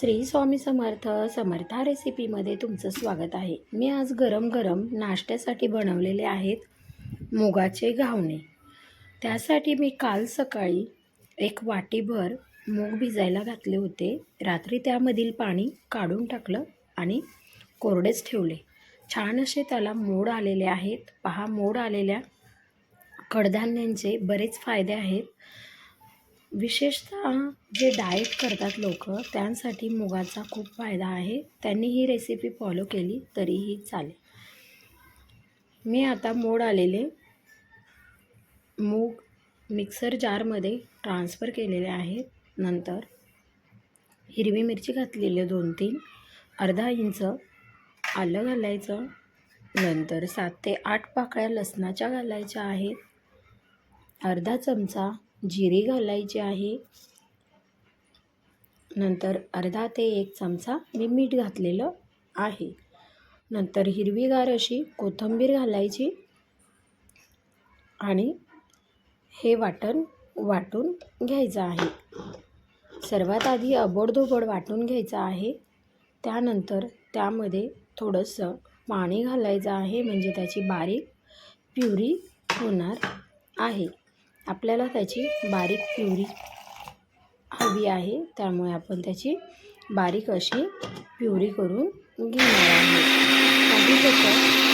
श्री स्वामी समर्थ समर्था रेसिपीमध्ये तुमचं स्वागत आहे. मी आज गरम गरम नाश्त्यासाठी बनवलेले आहेत मुगाचे घावणे. त्यासाठी मी काल सकाळी एक वाटीभर मूग भिजायला घातले होते. रात्री त्यामधील पाणी काढून टाकलं आणि कोरडेच ठेवले. छान असे त्याला मोड आलेले आहेत. पहा मोड आलेल्या कडधान्यांचे बरेच फायदे आहेत. विशेषतः जे डाएट करतात लोक त्यांसाठी मुगाचा खूप फायदा आहे. त्यांनी ही रेसिपी फॉलो केली तरीही चालेल. मी आता मोड आलेले मूग मिक्सर जारमध्ये ट्रान्सफर केलेले आहेत नंतर हिरवी मिरची घातलेली दोन तीन अर्धा इंच आलं घालायचं. नंतर सात ते आठ पाकळ्या लसणाच्या घालायच्या आहेत. अर्धा चमचा जिरे घालायची आहे. नंतर अर्धा ते एक चमचा मी मीठ घातलेलं आहे. नंतर हिरवीगार अशी कोथिंबीर घालायची आणि हे वाटण वाटून घ्यायचं आहे. सर्वात आधी अबोडधोबड वाटून घ्यायचं आहे. त्यानंतर त्यामध्ये थोडंसं पाणी घालायचं आहे म्हणजे त्याची बारीक प्युरी होणार आहे. आपल्याला त्याची बारीक प्युरी हवी आहे त्यामुळे आपण त्याची बारीक अशी प्युरी करून घेणार आहे काही कसं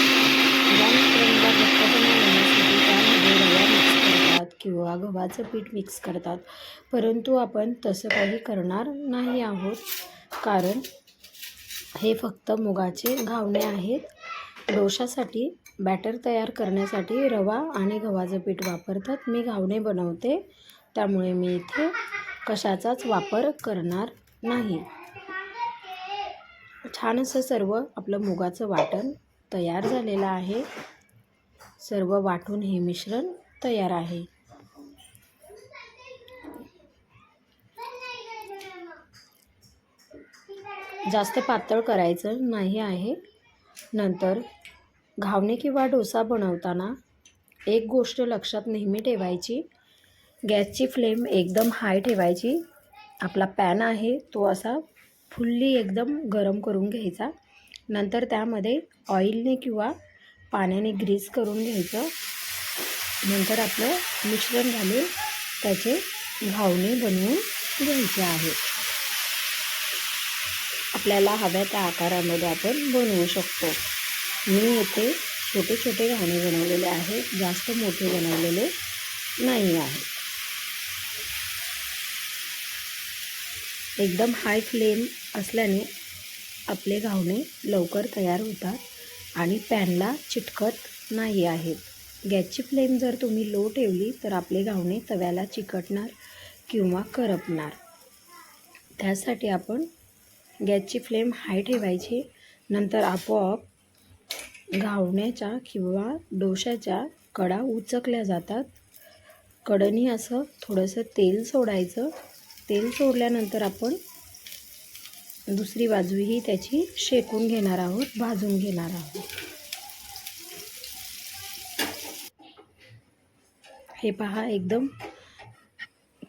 त्यामध्ये रवा मिक्स करतात किंवा गव्हाचं पीठ मिक्स करतात. परंतु आपण तसं काही करणार नाही आहोत कारण हे फक्त मुगाचे घावणे आहेत. डोशासाठी बॅटर तयार करण्यासाठी रवा आणि गव्हाचं पीठ वापरतात. मी घावणे बनवते. त्यामुळे मी इथे कशाचाच वापर करणार नाही. छान असं सर्व आपलं मुगाचं वाटण तयार झालेलं आहे. सर्व वाटून हे मिश्रण तयार आहे. जास्त पातळ करायचं नाही आहे. नंतर घावणे किंवा डोसा बनवताना एक गोष्ट लक्षात नेहमी ठेवायची. गॅसची फ्लेम एकदम हाय ठेवायची. आपला पॅन आहे तो असा फुल्ली एकदम गरम करून घ्यायचा. नंतर त्यामध्ये ऑइलने किंवा पाण्याने ग्रीस करून घ्यायचं. नंतर आपलं मिश्रण घालून त्याचे घावणे बनवून घ्यायचे आहे. आपल्याला हव्या त्या आकारामध्ये आपण बनवू शकतो. मी येथे छोटे छोटे घाणे बनवलेले आहेत. जास्त मोठे बनवलेले नाही आहेत. एकदम हाय फ्लेम असल्याने आपले घावणे लवकर तयार होतात आणि पॅनला चिटकत नाही आहेत. गॅसची फ्लेम जर तुम्ही लो ठेवली तर आपले घावणे तव्याला चिकटणार किंवा करपणार. त्यासाठी आपण गॅसची फ्लेम हाय ठेवायची. नंतर आपोआप घावण्याच्या किंवा डोशाच्या कडा उचकल्या जातात. कडनी असं थोडंसं तेल सोडायचं. तेल सोडल्यानंतर आपण दुसरी बाजूही त्याची शेकून घेणार आहोत भाजून घेणार आहोत. हे पहा एकदम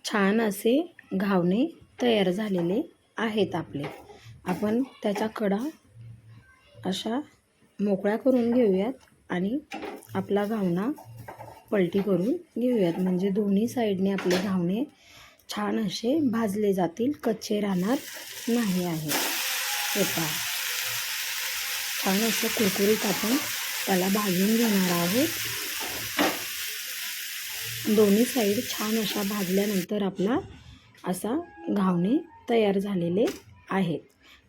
छान असे घावणे तयार झालेले आहेत आपले. आपण त्याचा कडा अशा मोकळ्या करून घेऊयात आणि आपला घावणा पलटी करून घेऊयात. म्हणजे दोन्ही साईडने आपले घावणे छान असे भाजले जातील. कच्चे राहणार नाही आहे. हे पहा. छान असं कुरकुरीत आपण त्याला भाजून घेणार आहोत. दोन्ही साईड छान अशा भाजल्यानंतर आपला असा घावणे तयार झालेले आहेत.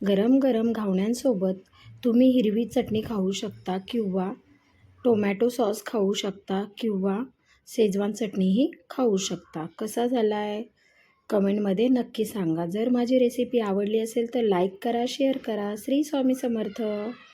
गरम गरम घावण्यांसोबत तुम्ही हिरवी चटणी खाऊ शकता किंवा टोमॅटो सॉस खाऊ शकता किंवा शेजवान चटणीही खाऊ शकता. कसा झाला आहे कमेंटमध्ये नक्की सांगा. जर माझी रेसिपी आवडली असेल तर लाईक करा शेअर करा. श्री स्वामी समर्थ.